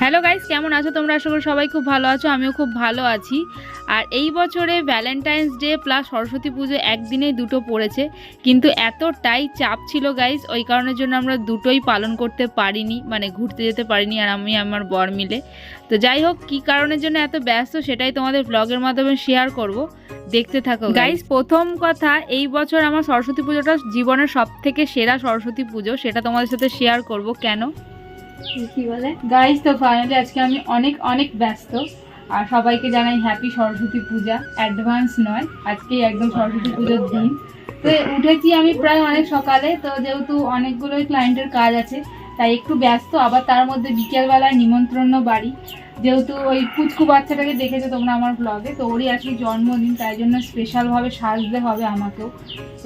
Hello guys কেমন আছো তোমরা? আশা করি সবাই খুব ভালো আছো, আমিও খুব ভালো আছি। আর এই বছরে ভ্যালেন্টাইন্স ডে প্লাস সরস্বতী পুজো একদিনেই দুটো পড়েছে, কিন্তু এতটাই চাপ ছিল গাইস ওই কারণের জন্য আমরা দুটোই পালন করতে পারিনি মানে ঘুরতে যেতে পারিনি আর আমি আমার বর মিলে। তো যাই হোক, কী কারণের জন্য এত ব্যস্ত সেটাই তোমাদের ব্লগের মাধ্যমে শেয়ার করব। দেখতে থাকো গাইস প্রথম কথা, এই বছর আমার সরস্বতী পুজোটা জীবনের সব থেকে সেরা সরস্বতী পুজো, সেটা তোমাদের সাথে শেয়ার করব। কেন? কি বলে? গাইস তো ফাইনালি আজকে আমি অনেক অনেক ব্যস্ত। আর সবাইকে জানাই হ্যাপি সরস্বতী পূজা। অ্যাডভান্স নয়, আজকেই একদম সরস্বতী পুজোর দিন। তো উঠেছি আমি প্রায় অনেক সকালে। তো যেহেতু অনেকগুলোই ক্লায়েন্টের কাজ আছে, তাই একটু ব্যস্ত। আবার তার মধ্যে বিকেলবেলায় নিমন্ত্রণ বাড়ি। যেহেতু ওই পুচকু বাচ্চাটাকে দেখেছ তোমরা আমার ব্লগে তো ওরই আজকে জন্মদিন, তাই জন্য স্পেশালভাবে সাজতে হবে আমাকেও।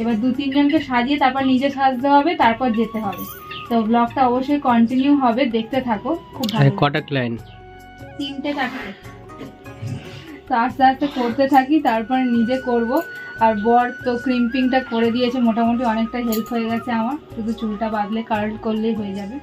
এবার দু তিনজনকে সাজিয়ে তারপর নিজে সাজতে হবে, তারপর যেতে হবে। তো ব্লগটা অবশ্যই কন্টিনিউ হবে দেখতে থাকো খুব ভালো লাগবে। কটা ক্লায়েন্ট তিনটে চারটে তো আস্তে আস্তে করতে থাকি তারপরে নিজে করব। আর বর তো ক্রিম্পিংটা করে দিয়েছে মোটামুটি অনেকটা হেল্প হয়ে গেছে আমার। শুধু চুলটা বাঁধলে কার্ল করলেই হয়ে যাবে।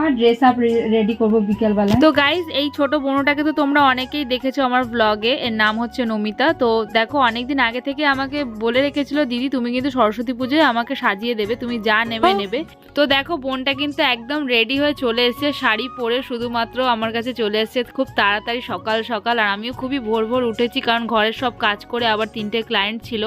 আর ড্রেস আপ রেডি করব বিকেলবেলা। তো গাইজ এই ছোট বোনটাকে তো তোমরা অনেকেই দেখেছ আমার ব্লগে এর নাম হচ্ছে নমিতা। তো দেখো অনেকদিন আগে থেকে আমাকে বলে রেখেছিল দিদি তুমি কিন্তু সরস্বতী পুজোয় আমাকে সাজিয়ে দেবে তুমি যা নেবে নেবে। তো দেখো বোনটা কিন্তু একদম রেডি হয়ে চলে এসেছে শাড়ি পরে শুধুমাত্র আমার কাছে চলে এসেছে খুব তাড়াতাড়ি সকাল সকাল। আর আমিও খুবই ভোর ভোর উঠেছি কারণ ঘরের সব কাজ করে আবার তিনটে ক্লায়েন্ট ছিল।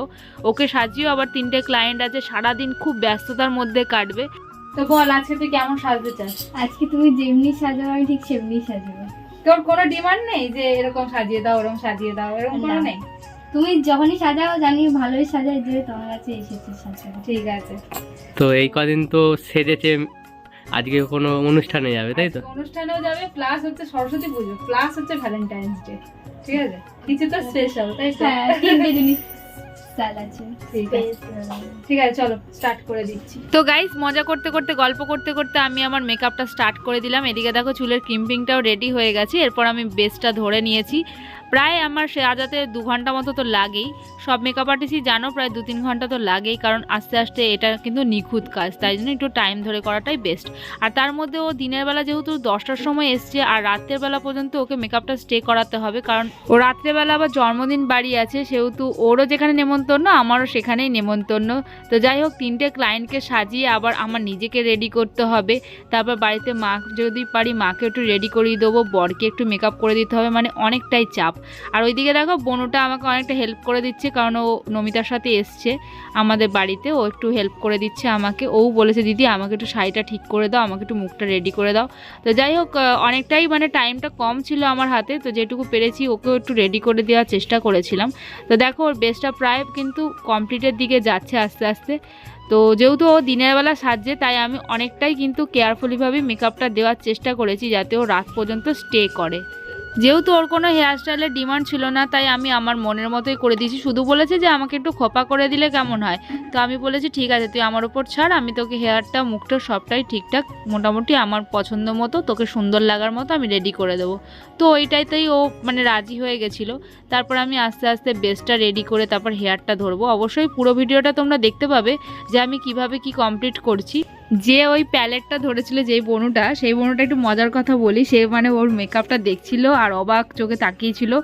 ওকে সাজিয়েও আবার তিনটে ক্লায়েন্ট আছে সারাদিন খুব ব্যস্ততার মধ্যে কাটবে। তো বল আজকে তুই কেমন সাজতে চাস? আজকে তুমি যেমনি সাজাবো আমি ঠিক সেমনি সাজাবো। তোর কোনো ডিমান্ড নেই যে এরকম সাজিয়ে দাও ওরকম সাজিয়ে দাও এরকম কোনো নেই? তুমি যখনই সাজাও জানি ভালোই সাজাই যে তোমার কাছে এসেছে সাজাবো। ঠিক আছে। তো এই কদিন তো সেজেছে আজকে কোনো অনুষ্ঠানে যাবে তাই তো? অনুষ্ঠানেও যাবে প্লাস হচ্ছে সরস্বতী পুজো প্লাস হচ্ছে ভ্যালেন্টাইন্স ডে ঠিক আছে? কিছু তো স্পেশাল তাই তো? হ্যাঁ তিনটে জিনিস। আছে। ঠিক আছে। চলো স্টার্ট করে দিচ্ছি। তো গাইস মজা করতে করতে গল্প করতে করতে আমি আমার মেকআপটা স্টার্ট করে দিলাম। এদিকে দেখো চুলের ক্রিম্পিংটাও রেডি হয়ে গেছে। এরপর আমি বেসটা ধরে নিয়েছি। প্রায় আমার সাজাতে দু ঘণ্টা মতো তো লাগেই। সব মেকআপ আর্টিস্টই জানো প্রায় দু তিন ঘণ্টা তো লাগেই। কারণ আস্তে আস্তে এটা কিন্তু নিখুঁত কাজ। তাই জন্য একটু টাইম ধরে করাটাই বেস্ট আর তার মধ্যে ও দিনের বেলা যেহেতু দশটার সময় এসছে আর রাত্রের বেলা পর্যন্ত ওকে মেকআপটা স্টে করাতে হবে। কারণ ও রাত্রেবেলা আবার জন্মদিন বাড়ি আছে সেহেতু ওরও যেখানে নেমন্তন্ন, আমারও সেখানেই নেমন্তন্ন। তো যাই হোক, তিনটে ক্লায়েন্টকে সাজিয়ে আবার আমার নিজেকে রেডি করতে হবে। তারপর বাড়িতে মা, যদি পারি মাকে একটু রেডি করিয়ে দেবো, বরকে একটু মেকআপ করে দিতে হবে মানে অনেকটাই চাপ। আর ওইদিকে দেখো, বনুটা আমাকে অনেকটা হেল্প করে দিচ্ছে, কারণ ও নমিতার সাথে এসছে আমাদের বাড়িতে, ও একটু হেল্প করে দিচ্ছে আমাকে। ও বলেছে, দিদি, আমাকে একটু শাড়িটা ঠিক করে দাও, আমাকে একটু মুখটা রেডি করে দাও। তো যাই হোক অনেকটাই মানে টাইমটা কম ছিল আমার হাতে, তো যেটুকু পেরেছি, ওকেও একটু রেডি করে দেওয়ার চেষ্টা করেছিলাম। তো দেখো, ওর বেসটা প্রায় কিন্তু কমপ্লিটের দিকে যাচ্ছে আস্তে আস্তে। তো যেহেতু ও দিনের বেলা সাজছে, তাই আমি অনেকটাই কিন্তু কেয়ারফুলিভাবে মেকআপটা দেওয়ার চেষ্টা করেছি যাতে ও রাত পর্যন্ত স্টে করে। যেহেতু ওর কোনো হেয়ার স্টাইলের ডিমান্ড ছিল না, তাই আমি আমার মনের মতোই করে দিয়েছি। শুধু বলেছে যে, আমাকে একটু খোপা করে দিলে কেমন হয়? তো আমি বলেছি, ঠিক আছে, তুই আমার ওপর ছাড়, আমি তোকে হেয়ারটা মুখটা সবটাই ঠিকঠাক, মোটামুটি আমার পছন্দ মতো, তোকে সুন্দর লাগার মতো আমি রেডি করে দেবো। তো ওইটাইতেই ও মানে রাজি হয়ে গেছিল। তারপর আমি আস্তে আস্তে বেসটা রেডি করে তারপর হেয়ারটা ধরবো। অবশ্যই পুরো ভিডিওটা তোমরা দেখতে পাবে যে আমি কীভাবে কি কমপ্লিট করছি। যে ওই প্যালেটটা ধরেছিল যেই বনুটা, সেই বনুটা একটু মজার কথা বলি, সে মানে ওর মেকআপটা দেখছিল আর অবাক চোখে তাকিয়েছিল।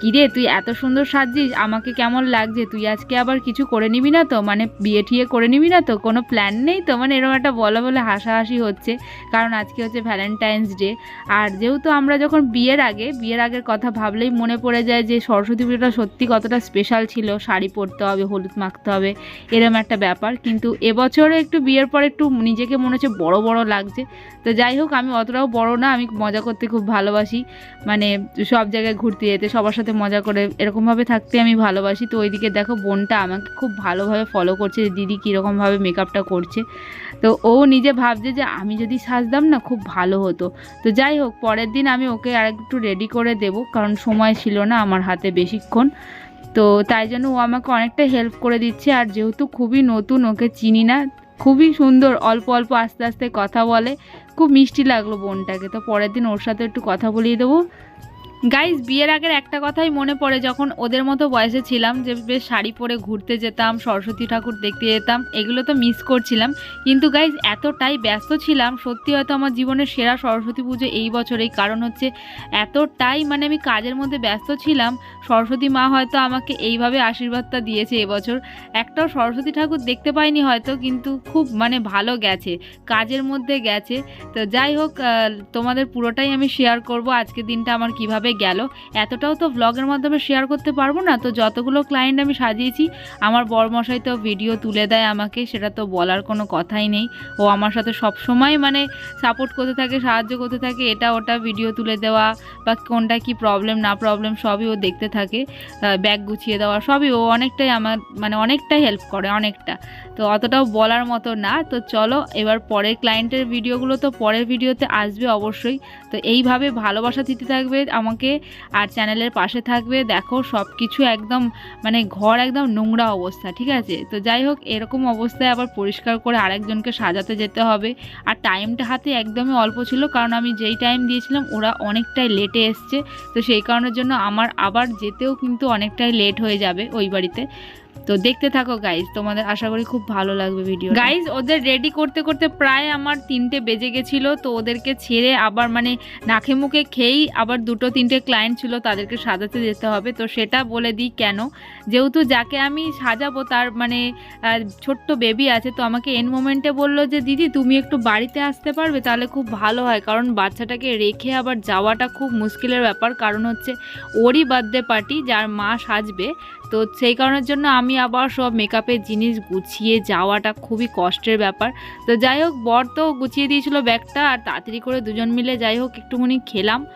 কিরে, তুই এত সুন্দর সাজছিস, আমাকে কেমন লাগছে? তুই আজকে আবার কিছু করে নিবি না তো? মানে বিয়ে ঠিয়ে করে নিবি না তো? কোনো প্ল্যান নেই তো? মানে এরকম একটা বলা বলে হাসাহাসি হচ্ছে। কারণ আজকে হচ্ছে ভ্যালেন্টাইন্স ডে আর যেহেতু আমরা যখন বিয়ের আগে, বিয়ের আগের কথা ভাবলেই মনে পড়ে যায় যে সরস্বতী পুজোটা সত্যি কতটা স্পেশাল ছিল। শাড়ি পরতে হবে, হলুদ মাখতে হবে, এরম একটা ব্যাপার। কিন্তু এবছরে একটু বিয়ের পর একটু নিজেকে মনে হচ্ছে বড় বড় লাগছে। তো যাই হোক, আমি অতটাও বড় না, আমি মজা করতে খুব ভালোবাসি। মানে সব জায়গায় ঘুরতে যেতে, সবার সাথে মজা করে, এরকমভাবে থাকতে আমি ভালোবাসি। তো ওইদিকে দেখো বোনটা আমাকে খুব ভালোভাবে ফলো করছে যে, দিদি কীরকমভাবে মেকআপটা করছে? তো ও নিজে ভাবছে যে, আমি যদি সাজতাম না, খুব ভালো হতো। তো যাই হোক, পরের দিন আমি ওকে আর একটু রেডি করে দেব, কারণ সময় ছিল না আমার হাতে বেশিক্ষণ। তো তাই জন্য ও আমাকে অনেকটা হেল্প করে দিচ্ছে, আর যেহেতু খুবই নতুন, ওকে চিনি না, খুবই সুন্দর, অল্প অল্প আস্তে আস্তে কথা বলে। খুব মিষ্টি লাগল বোনটাকে। তো পরের দিন ওর সাথে একটু কথা বলিয়ে দেবো। গাইজ বিয়ের আগের একটা কথাই মনে পড়ে, যখন ওদের মতো বয়সে ছিলাম, যে বেশ শাড়ি পরে ঘুরতে যেতাম, সরস্বতী ঠাকুর দেখতে যেতাম, এগুলো তো মিস করছিলাম। কিন্তু গাইজ এতটাই ব্যস্ত ছিলাম, সত্যি হয়তো আমার জীবনের সেরা সরস্বতী পুজো এই বছরেই। কারণ হচ্ছে, এতটাই মানে আমি কাজের মধ্যে ব্যস্ত ছিলাম, সরস্বতী মা হয়তো আমাকে এইভাবে আশীর্বাদটা দিয়েছে এবছর। একটাও সরস্বতী ঠাকুর দেখতে পাইনি হয়তো, কিন্তু খুব মানে ভালো গেছে, কাজের মধ্যে গেছে। তো যাই হোক তোমাদের পুরোটাই আমি শেয়ার করব। আজকের দিনটা আমার কীভাবে গেল। এতটাও তো ব্লগের মাধ্যমে শেয়ার করতে পারব না। তো যতগুলো ক্লায়েন্ট আমি সাজিয়েছি, আমার বরমশাই তো ভিডিও তুলে দেয় আমাকে, সেটা তো বলার কোনো কথাই নেই। ও আমার সাথে সব সময় মানে সাপোর্ট করতে থাকে, সাহায্য করতে থাকে, এটা ওটা ভিডিও তুলে দেওয়া বা কোনটা কি প্রবলেম না প্রবলেম সবই ও দেখতে থাকে। ব্যাগ গুছিয়ে দেওয়া, সবই ও অনেকটাই আমার মানে অনেকটাই হেল্প করে, অনেকটা। তো অতটাও বলার মতো না। তো চলো, এবার পরের ক্লায়েন্টের ভিডিওগুলো তো পরের ভিডিওতে আসবে অবশ্যই। তো এইভাবে ভালোবাসা দিতে থাকবে আমাকে আর চ্যানেলের পাশে থাকবে। দেখো সব কিছু একদম মানে ঘর একদম নোংরা অবস্থা, ঠিক আছে? তো যাই হোক, এরকম অবস্থায় আবার পরিষ্কার করে আরেকজনকে সাজাতে যেতে হবে। আর টাইমটা হাতে একদমই অল্প ছিল, কারণ আমি যেই টাইম দিয়েছিলাম, ওরা অনেকটাই লেটে এসছে। তো সেই কারণের জন্য আমার আবার যেতেও কিন্তু অনেকটাই লেট হয়ে যাবে ওই বাড়িতে। তো দেখতে থাকো গাইজ তোমাদের আশা করি খুব ভালো লাগবে ভিডিও গাইজ ওদের রেডি করতে করতে প্রায় আমার তিনটে বেজে গেছিল, তো ওদেরকে ছেড়ে আবার মানে নাকে মুখে খেয়েই আবার দুটো তিনটে ক্লায়েন্ট ছিল, তাদেরকে সাজাতে যেতে হবে। তো সেটা বলে দিই কেন? যেহেতু যাকে আমি সাজাবো, তার মানে ছোট্ট বেবি আছে, তো আমাকে এন মোমেন্টে বলল যে, দিদি, তুমি একটু বাড়িতে আসতে পারবে? তাহলে খুব ভালো হয়, কারণ বাচ্চাটাকে রেখে আবার যাওয়াটা খুব মুশকিলের ব্যাপার। কারণ হচ্ছে ওরই বার্থডে পার্টি যার মা সাজবে তো সেই কারণের জন্য আমি আবার সব মেকআপের জিনিস গুছিয়ে যাওয়াটা খুবই কষ্টের ব্যাপার। তো যাই হোক, বর তো গুছিয়ে দিয়েছিল ব্যাগটা আর তাড়াতাড়ি করে দুজন মিলে যাই হোক, একটুখানি খেলাম।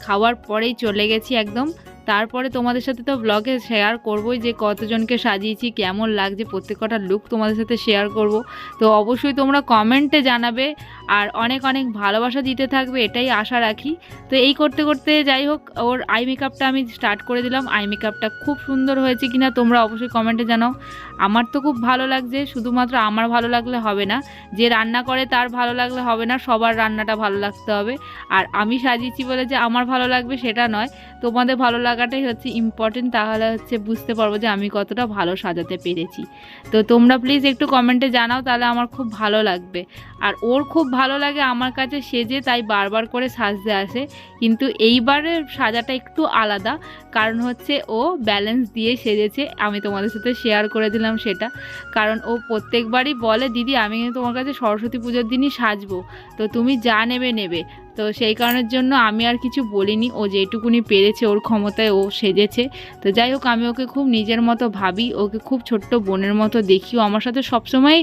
খাওয়ার পরেই চলে গেছি একদম। তারপরে তোমাদের সাথে তো ব্লগে শেয়ার করবোই যে কতজনকে সাজিয়েছি, কেমন লাগছে প্রত্যেকটা লুক তোমাদের সাথে শেয়ার করব। তো অবশ্যই তোমরা কমেন্টে জানাবে। আর অনেক অনেক ভালোবাসা দিতে থাকবে, এটাই আশা রাখি। তো এই করতে করতে যাই হোক, ওর আই মেকআপটা আমি স্টার্ট করে দিলাম। আই মেকআপটা খুব সুন্দর হয়েছে কিনা তোমরা অবশ্যই কমেন্টে জানাও। আমার তো খুব ভালো লাগছে, শুধুমাত্র আমার ভালো লাগলে হবে না। যে রান্না করে তার ভালো লাগলে হবে না, সবার রান্নাটা ভালো লাগতে হবে। আর আমি সাজিয়েছি বলে যে আমার ভালো লাগবে সেটা নয়। তোমাদের ভালো লাগাটাই হচ্ছে ইম্পর্টেন্ট তাহলে হচ্ছে বুঝতে পারব যে আমি কতটা ভালো সাজাতে পেরেছি। তো তোমরা প্লিজ একটু কমেন্টে জানাও, তাহলে আমার খুব ভালো লাগবে। আর ওর খুব ভালো লাগে আমার কাছে সেজে, তাই বারবার করে সাজতে আসে। কিন্তু এইবারের সাজাটা একটু আলাদা, কারণ হচ্ছে ও ব্যালেন্স দিয়ে সেজেছে। আমি তোমাদের সাথে শেয়ার করে দিলাম সেটা। কারণ ও প্রত্যেকবারই বলে, দিদি, আমি কিন্তু তোমার কাছে সরস্বতী পুজোর দিনই সাজবো। তো তুমি যা নেবে নেবে। তো সেই কারণের জন্য আমি আর কিছু বলিনি। ও যেটুকুনি পেরেছে, ওর ক্ষমতায় ও সেজেছে। তো যাই হোক, আমি ওকে খুব নিজের মতো ভাবি, ওকে খুব ছোট্ট বোনের মতো দেখিও। আমার সাথে সবসময়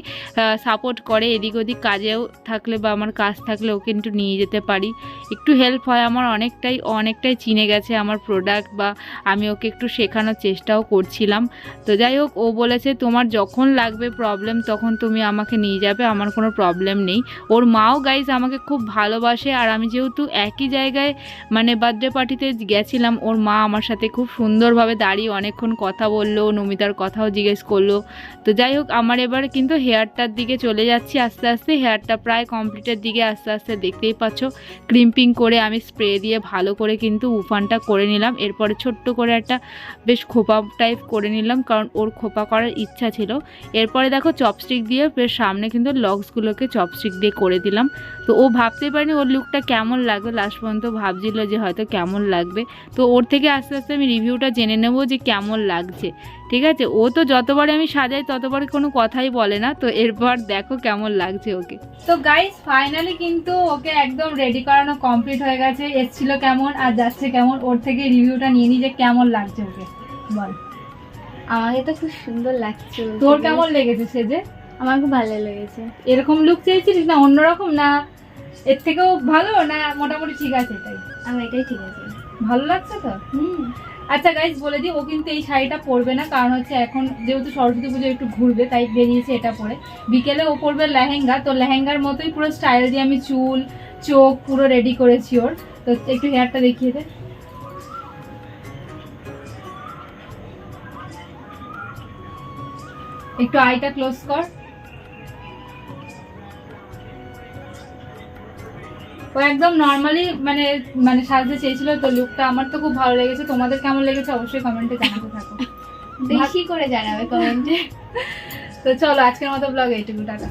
সাপোর্ট করে, এদিক ওদিক কাজেও থাকলে বা আমার কাজ থাকলে ওকে একটু নিয়ে যেতে পারি। একটু হেল্প হয় আমার অনেকটাই অনেকটাই চিনে গেছে আমার প্রোডাক্ট বা আমি ওকে একটু শেখানোর চেষ্টাও করছিলাম। তো যাই হোক, ও বলেছে, তোমার যখন লাগবে প্রবলেম তখন তুমি আমাকে নিয়ে যাবে, আমার কোনো প্রবলেম নেই। ওর মাও গাইজ আমাকে খুব ভালোবাসে আর আমি যেহেতু একই জায়গায় মানে বার্থডে পার্টিতে গেছিলাম, ওর মা আমার সাথে খুব সুন্দরভাবে দাঁড়িয়ে অনেকক্ষণ কথা বলল, নমিতার কথাও জিজ্ঞেস করল। তো যাই হোক, আমার এবার কিন্তু হেয়ারটার দিকে চলে যাচ্ছি আস্তে আস্তে। হেয়ারটা প্রায় কমপ্লিটের দিকে আস্তে আস্তে দেখতেই পাচ্ছ। ক্রিম্পিং করে আমি স্প্রে দিয়ে ভালো করে কিন্তু উফানটা করে নিলাম। এরপরে ছোট্ট করে একটা বেশ খোপা টাইপ করে নিলাম, কারণ ওর খোপা করার ইচ্ছা ছিল। এরপরে দেখো চপস্টিক দিয়ে, বেশ সামনে কিন্তু লক্সগুলোকে চপস্টিক দিয়ে করে দিলাম। তো ও ভাবতে পারেনি ওর লুকটা কেমন লাগবে লাস্ট পর্যন্ত ভাবছিল যে হয়তো কেমন লাগবে। তো ওর থেকে আস্তে আস্তে আমি রিভিউটা জেনে নেব যে কেমন লাগছে। ঠিক আছে? ও তো যতবারই আমি সাজাই ততবারই কোনো কথাই বলে না। তো এরপর দেখো কেমন লাগছে ওকে। তো গাইস ফাইনালি কিন্তু ওকে একদম রেডি করানো কমপ্লিট হয়ে গেছে। এসছিল কেমন আর যাচ্ছে কেমন? ওর থেকে রিভিউটা নিয়ে নি যে কেমন লাগছে ওকে। বল। আমাকে তো খুব সুন্দর লাগছে। তোর কেমন লেগেছে সেজে? আমার খুব ভালো লেগেছে। এরকম লুক চেয়েছিলিস না? অন্যরকম না এর থেকেও ভালো না মোটামুটি ঠিক আছে এটাই আমার এটাই ঠিক আছে। ভালো লাগছে তো? হুম। আচ্ছা গাইজ বলে দিই ও কিন্তু এই শাড়িটা পরবে না কারণ হচ্ছে এখন যেহেতু সরস্বতী পুজো একটু ঘুরবে তাই বেরিয়েছে এটা পরে। বিকেলে ও পরবে লেহেঙ্গা তো লেহেঙ্গার মতোই পুরো স্টাইল দিয়ে আমি চুল চোখ পুরো রেডি করেছি ওর। তো একটু হেয়ারটা দেখিয়ে দে। একটু আইটা ক্লোজ কর। ও একদম নর্মালি মানে মানে সাজতে চেয়েছিল তো লুকটা আমার তো খুব ভালো লেগেছে। তোমাদের কেমন লেগেছে অবশ্যই কমেন্টে জানাতে থাকো। বেশি করে জানাবে কমেন্টে তো চলো আজকের মতো ব্লগ এইটুকু টাকা